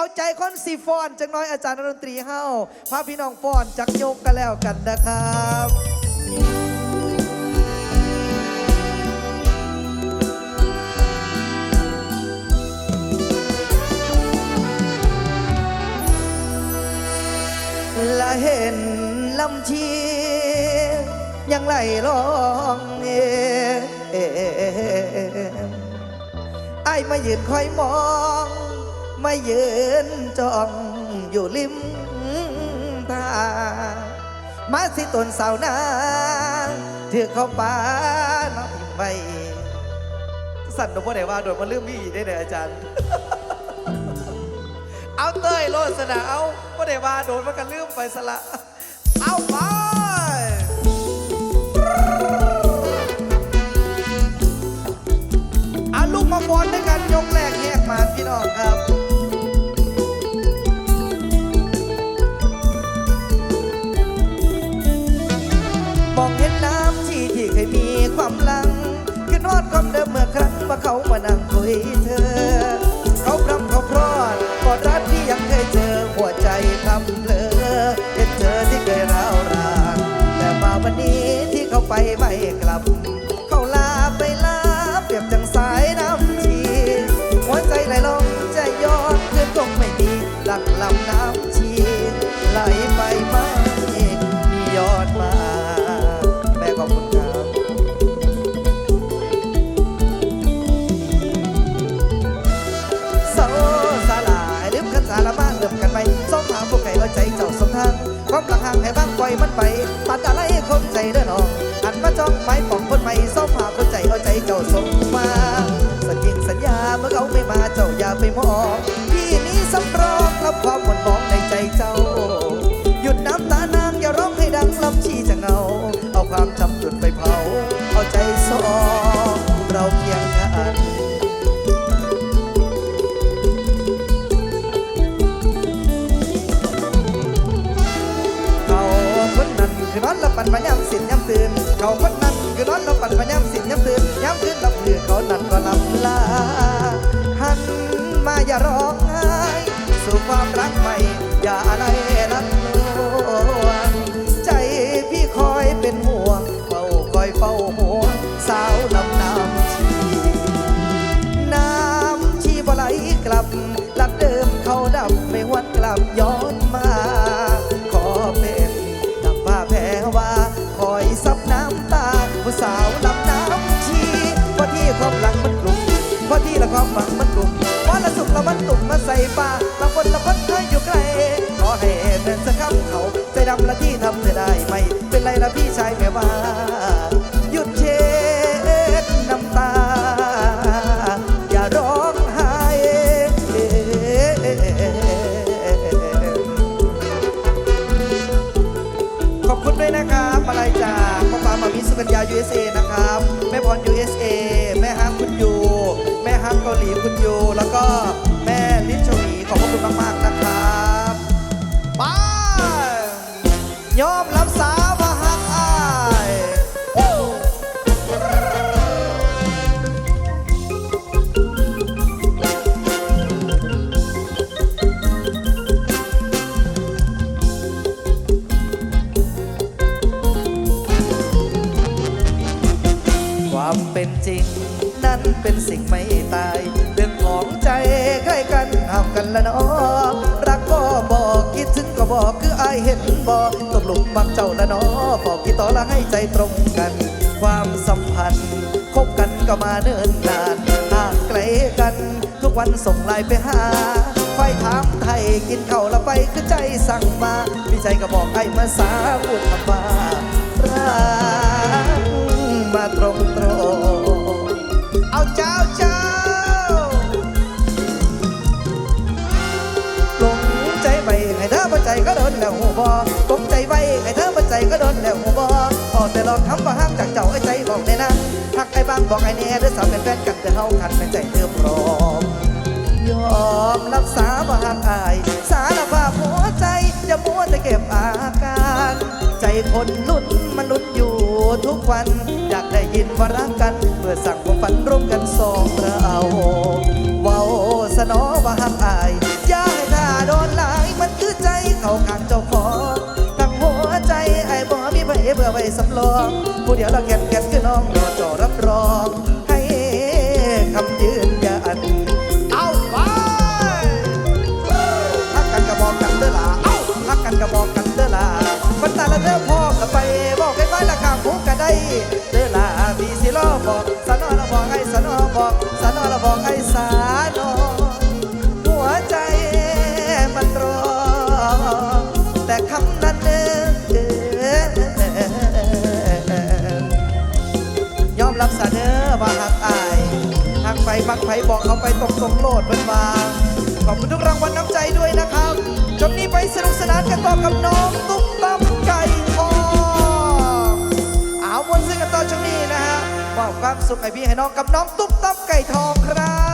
เอาใจคอนซีฟอนจังน้อยอาจารย์ดนตรีเฮาพาพี่น้องฟอนจักยกกันแล้วกันนะครับละเห็นลำชียังไหลลองเอเอไอ้มายืนคอยมอง มายืนจ้องอยู่ริมทางมาสิตนเสาวนาถือเข้าป่าน้องทิมไปสั่นตรงพ่อไหนว่าโดนมาลืมพี่ได้เลยอาจารย์ เอาเต้ยโลดสนะเอาก็ได้ว่าโดนมันกันลืมไปสละ เอาไปเอาลูกมาบอลด้วยกันยกแรกแหกมานพี่น้องครับ เธอ เขาพรำเขาพรอดกอดรัดที่ยังเคยเจอ หัวใจทำเลอเห็นเธอที่เคยร้าวรานแต่มาวันนี้ที่เขาไปไม่กลับ เขาลาไปลาเปรียบจังสายน้ำชี หัวใจไหลลงใจย้อนเพื่อนคงไม่ดีหลักลำน้ำ อยมันไปตัดอะไรคมใจเด้อน้องหันมาจ้องไม้ปองคนใหม่ส้มหาคนใจเอาใจเจ้าสมมาสัญญิงสัญญาเมื่อเขาไม่มาเจ้าอย่าไปมองพี่นี้สำรองรับความ คือนอนละปันพยามสินย้ำตื่นย้ำตื่นหลับตื่นเขานั่นก็ลำลาหันมาอย่ารอ เขาใจดำละที่ทำเธอได้ไหมเป็นไรละพี่ชายแม่ว่า หยุดเช็ดน้ำตา อย่าร้องไห้ขอบคุณด้วยนะครับมาลัยจากพ่อปามามิสุกัญญา USA นะครับ แม่พร USA เป็นจริง นั้นเป็นสิ่งไม่ตายเรื่องของใจใกล้กันห้ามกันละเนาะรักก็บอกคิดถึงก็บอกคืออายเห็นบอกตกหลุมมักเจ้าละเนาะบอกกี่ต่อละให้ใจตรงกัน ความสัมพันธ์คบกันก็มาเนิ่นนานห่างไกลกันทุกวันส่งไลน์ไปหาไฟถามไทยกินข้าวละไปคือใจสั่งมามีใจก็บอกไอ้มาสาพูดคำว่ารักมาตรง เจ้าเจ้าลงใจไปให้เธอปัจใจก็โดนแล้วหัวบอตกใจไว้ให้เธอปัจใจก็โดนแล้วหัวบอพอแต่ลองคำว่าห้ามจากเจ้าไอ้ใจบอกในนะหักไอ้บางบอกไอ้แน่เด้อสาวเป็นแฟนกันแต่เฮาขันเป็นใจเธอพร้อมยอมรับสาบางอาย สารภาพหัวใจอย่ามัวแต่เก็บอาการ ใจคนลุ้นมันลุ้นอยู่ รู้ทุกวัน อยากได้ยินวารักกัน เมื่อสั่งความฝันร่วมกันสองเราเว้าสนอว่าหัามอายอย่าให้ท่าโดนหลายมันคือใจเขาข้างเจ้าของตั้งหัวใจไอ้บ่มีไผเบื่อไว้สำรอง ผู้เดียวเราแก่นแก่นคือน้อง หักอายหักไปมักไผบอกเอาไปตกตกโลดมันมาขอบคุณทุกรางวัลน้ำใจด้วยนะครับจบนี้ไปสนุกสนานกันต่อกับน้องตุ๊กตาไก่ทองเอาวนซึ่งกันต่อช่นี้นะฮะมอบความสุขให้พี่ให้น้องกับน้องตุ๊กตาไก่ทองครับ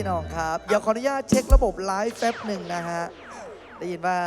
พี่น้องครับ เดี๋ยวขออนุญาตเช็คระบบไลฟ์แป๊บหนึ่งนะฮะ ได้ยินว่า